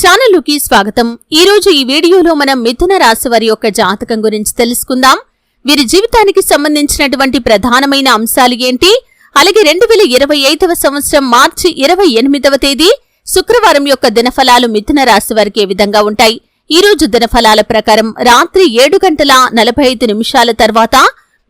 ఛానల్లోకి స్వాగతం. ఈ రోజు ఈ వీడియోలో మనం మిథున రాశి వారి యొక్క జాతకం గురించి తెలుసుకుందాం. వీరి జీవితానికి సంబంధించినటువంటి ప్రధానమైన అంశాలు ఏంటి? అలాగే రెండు వేల ఇరవై ఐదవ సంవత్సరం మార్చి ఇరవై ఎనిమిదవ తేదీ శుక్రవారం యొక్క దినఫలాలు మిథున రాశి వారికి ఏ విధంగా ఉంటాయి? ఈ రోజు దినఫలాల ప్రకారం రాత్రి ఏడు గంటల నలభై ఐదు నిమిషాల తర్వాత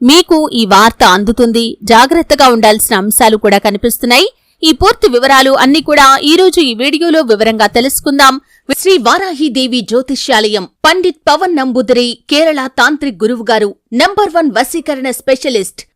మీకు ఈ వార్త అందుతుంది. జాగ్రత్తగా ఉండాల్సిన అంశాలు కూడా కనిపిస్తున్నాయి. ఈ పూర్తి వివరాలు అన్ని కూడా ఈ రోజు ఈ వీడియోలో వివరంగా తెలుసుకుందాం. శ్రీ వారాహిదేవి జ్యోతిష్యాలయం పండిత్ పవన్ నంబుదరి కేరళ తాంత్రిక్ గురువు గారు నంబర్ వన్ వశీకరణ స్పెషలిస్ట్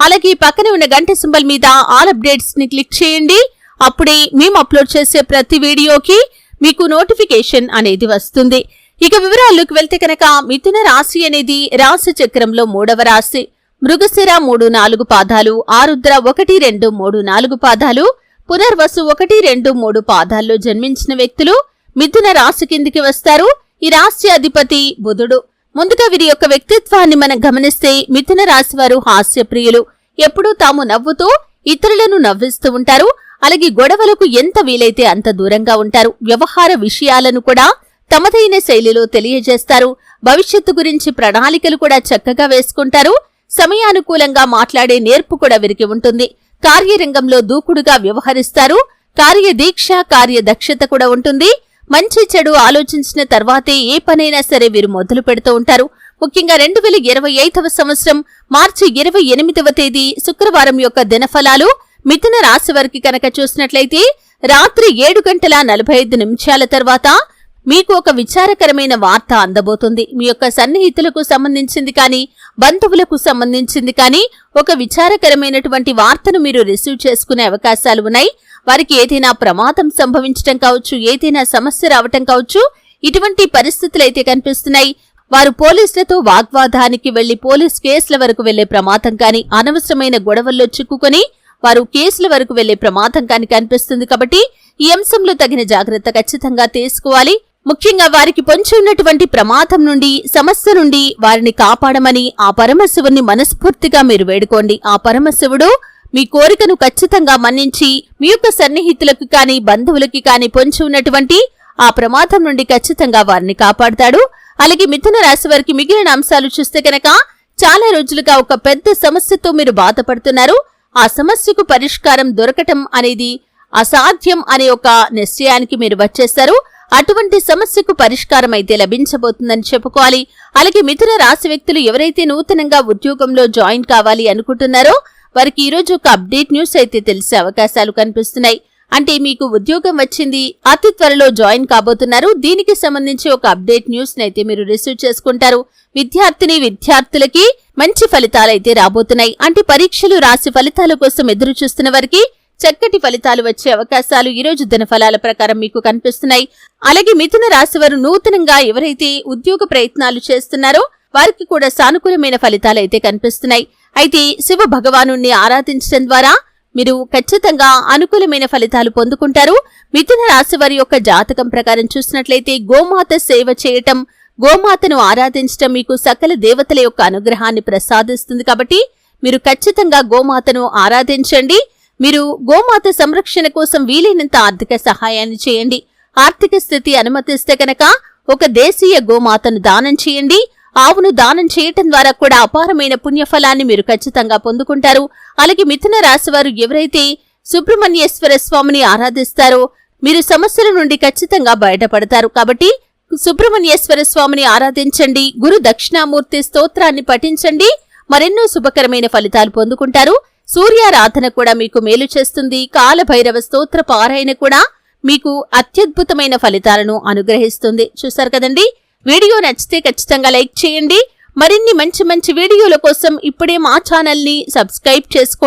అలాగే పక్కనే ఉన్న గంట సింబల్ మీద ఆల్ అప్డేట్స్ని క్లిక్ చేయండి. అప్పుడే మేము అప్లోడ్ చేసే ప్రతి వీడియోకి మీకు నోటిఫికేషన్ అనేది వస్తుంది. ఇక వివరాల్లోకి వెళ్తే కనుక మిథున రాశి అనేది రాశి చక్రంలో మూడవ రాశి. మృగశిర మూడు నాలుగు పాదాలు ఆరుద్ర ఒకటి రెండు మూడు నాలుగు పాదాలు పునర్వసు ఒకటి రెండు మూడు పాదాల్లో జన్మించిన వ్యక్తులు మిథున రాశి కిందికి వస్తారు. ఈ రాశి అధిపతి బుధుడు. ముందుగా వీరి యొక్క వ్యక్తిత్వాన్ని మనం గమనిస్తే మిథున రాశి వారు హాస్యప్రియులు. ఎప్పుడూ తాము నవ్వుతూ ఇతరులను నవ్విస్తూ ఉంటారు. అలాగే గొడవలకు ఎంత వీలైతే అంత దూరంగా ఉంటారు. వ్యవహార విషయాలను కూడా తమదైన శైలిలో తెలియజేస్తారు. భవిష్యత్తు గురించి ప్రణాళికలు కూడా చక్కగా వేసుకుంటారు. సమయానుకూలంగా మాట్లాడే నేర్పు కూడా వీరికి ఉంటుంది. కార్యరంగంలో దూకుడుగా వ్యవహరిస్తారు. కార్యదీక్ష కార్యదక్షత కూడా ఉంటుంది. మంచి చెడు ఆలోచించిన తర్వాతే ఏ పనైనా సరే వీరు మొదలు పెడుతూ ఉంటారు. ముఖ్యంగా రెండు వేల ఇరవై ఐదవ సంవత్సరం మార్చి ఇరవై ఎనిమిదవ తేదీ శుక్రవారం యొక్క దినఫలాలు మిథున రాశి వారికి కనుక చూసినట్లయితే రాత్రి ఏడు గంటల నలభై ఐదు నిమిషాల తర్వాత మీకు ఒక విచారకరమైన వార్త అందబోతుంది. మీ యొక్క సన్నిహితులకు సంబంధించింది కానీ బంధువులకు సంబంధించింది కానీ ఒక విచారకరమైనటువంటి వార్తను మీరు రిసీవ్ చేసుకునే అవకాశాలు ఉన్నాయి. వారికి ఏదైనా ప్రమాదం సంభవించటం కావచ్చు ఏదైనా సమస్య రావటం కావచ్చు ఇటువంటి పరిస్థితులు అయితే కనిపిస్తున్నాయి. వారు పోలీసులతో వాగ్వాదానికి వెళ్ళి పోలీస్ కేసుల వరకు వెళ్ళే ప్రమాదం కాని అనవసరమైన గొడవల్లో చిక్కుకొని వారు కేసుల వరకు వెళ్ళే ప్రమాదం కాని కనిపిస్తుంది కాబట్టి ఈ అంశంలో తగిన జాగ్రత్త ఖచ్చితంగా తీసుకోవాలి. ముఖ్యంగా వారికి పొంచి ఉన్నటువంటి ప్రమాదం నుండి సమస్య నుండి వారిని కాపాడమని ఆ పరమశివుని మనస్ఫూర్తిగా మీరు వేడుకోండి. ఆ పరమశివుడు మీ కోరికను ఖచ్చితంగా మన్నించి మీ యొక్క సన్నిహితులకు కానీ బంధువులకి కానీ పొంచి ఉన్నటువంటి ఆ ప్రమాదం నుండి ఖచ్చితంగా వారిని కాపాడతాడు. అలాగే మిథున రాశి వారికి మిగిలిన అంశాలు చూస్తే కనుక చాలా రోజులుగా ఒక పెద్ద సమస్యతో మీరు బాధపడుతున్నారు. ఆ సమస్యకు పరిష్కారం దొరకటం అనేది అసాధ్యం అనే ఒక నిశ్చయానికి మీరు వచ్చేస్తారు. అటువంటి సమస్యకు పరిష్కారం అయితే లభించబోతుందని చెప్పుకోవాలి. అలాగే మిథున రాశి వ్యక్తులు ఎవరైతే నూతనంగా ఉద్యోగంలో జాయిన్ కావాలి అనుకుంటున్నారో వారికి ఈరోజు ఒక అప్డేట్ న్యూస్ అయితే తెలిసే అవకాశాలు కనిపిస్తున్నాయి. అంటే మీకు ఉద్యోగం వచ్చింది అతి త్వరలో జాయిన్ కాబోతున్నారు. దీనికి సంబంధించి ఒక అప్డేట్ న్యూస్ అయితే మీరు రిసీవ్ చేసుకుంటారు. విద్యార్థిని విద్యార్థులకి మంచి ఫలితాలైతే రాబోతున్నాయి. అంటే పరీక్షలు రాసి ఫలితాల కోసం ఎదురు చూస్తున్న వారికి చక్కటి ఫలితాలు వచ్చే అవకాశాలు ఈరోజు దినఫలాల ప్రకారం మీకు కనిపిస్తున్నాయి. అలాగే మిథున రాశి వారు నూతనంగా ఎవరైతే ఉద్యోగ ప్రయత్నాలు చేస్తున్నారో వారికి కూడా సానుకూలమైన ఫలితాలైతే కనిపిస్తున్నాయి. అయితే శివ భగవాను ఆరాధించడం ద్వారా మీరు ఖచ్చితంగా అనుకూలమైన ఫలితాలు పొందుకుంటారు. మిథున రాశి వారి యొక్క జాతకం ప్రకారం చూసినట్లయితే గోమాత సేవ చేయటం గోమాతను ఆరాధించటం మీకు సకల దేవతల యొక్క అనుగ్రహాన్ని ప్రసాదిస్తుంది కాబట్టి మీరు ఖచ్చితంగా గోమాతను ఆరాధించండి. మీరు గోమాత సంరక్షణ కోసం వీలైనంత ఆర్థిక సహాయాన్ని చేయండి. ఆర్థిక స్థితి అనుమతిస్తే కనుక ఒక దేశీయ గోమాతను దానం చేయండి. ఆవును దానం చేయటం ద్వారా కూడా అపారమైన పుణ్యఫలాన్ని మీరు ఖచ్చితంగా పొందుకుంటారు. అలాగే మిథున రాశి వారు ఎవరైతే సుబ్రహ్మణ్యేశ్వర స్వామిని ఆరాధిస్తారో మీరు సమస్యల నుండి ఖచ్చితంగా బయటపడతారు. కాబట్టి సుబ్రహ్మణ్యేశ్వర స్వామిని ఆరాధించండి. గురు దక్షిణామూర్తి స్తోత్రాన్ని పఠించండి. మరెన్నో శుభకరమైన ఫలితాలు పొందుకుంటారు. సూర్యారాధన కూడా మీకు మేలు చేస్తుంది. కాలభైరవ స్తోత్ర పారాయణ కూడా మీకు అత్యద్భుతమైన ఫలితాలను అనుగ్రహిస్తుంది. చూశారు కదండి? వీడియో నచ్చితే ఖచ్చితంగా లైక్ చేయండి. మరిన్ని మంచి మంచి వీడియోల కోసం ఇప్పుడే మా ఛానల్ని సబ్స్క్రైబ్ చేసుకోండి.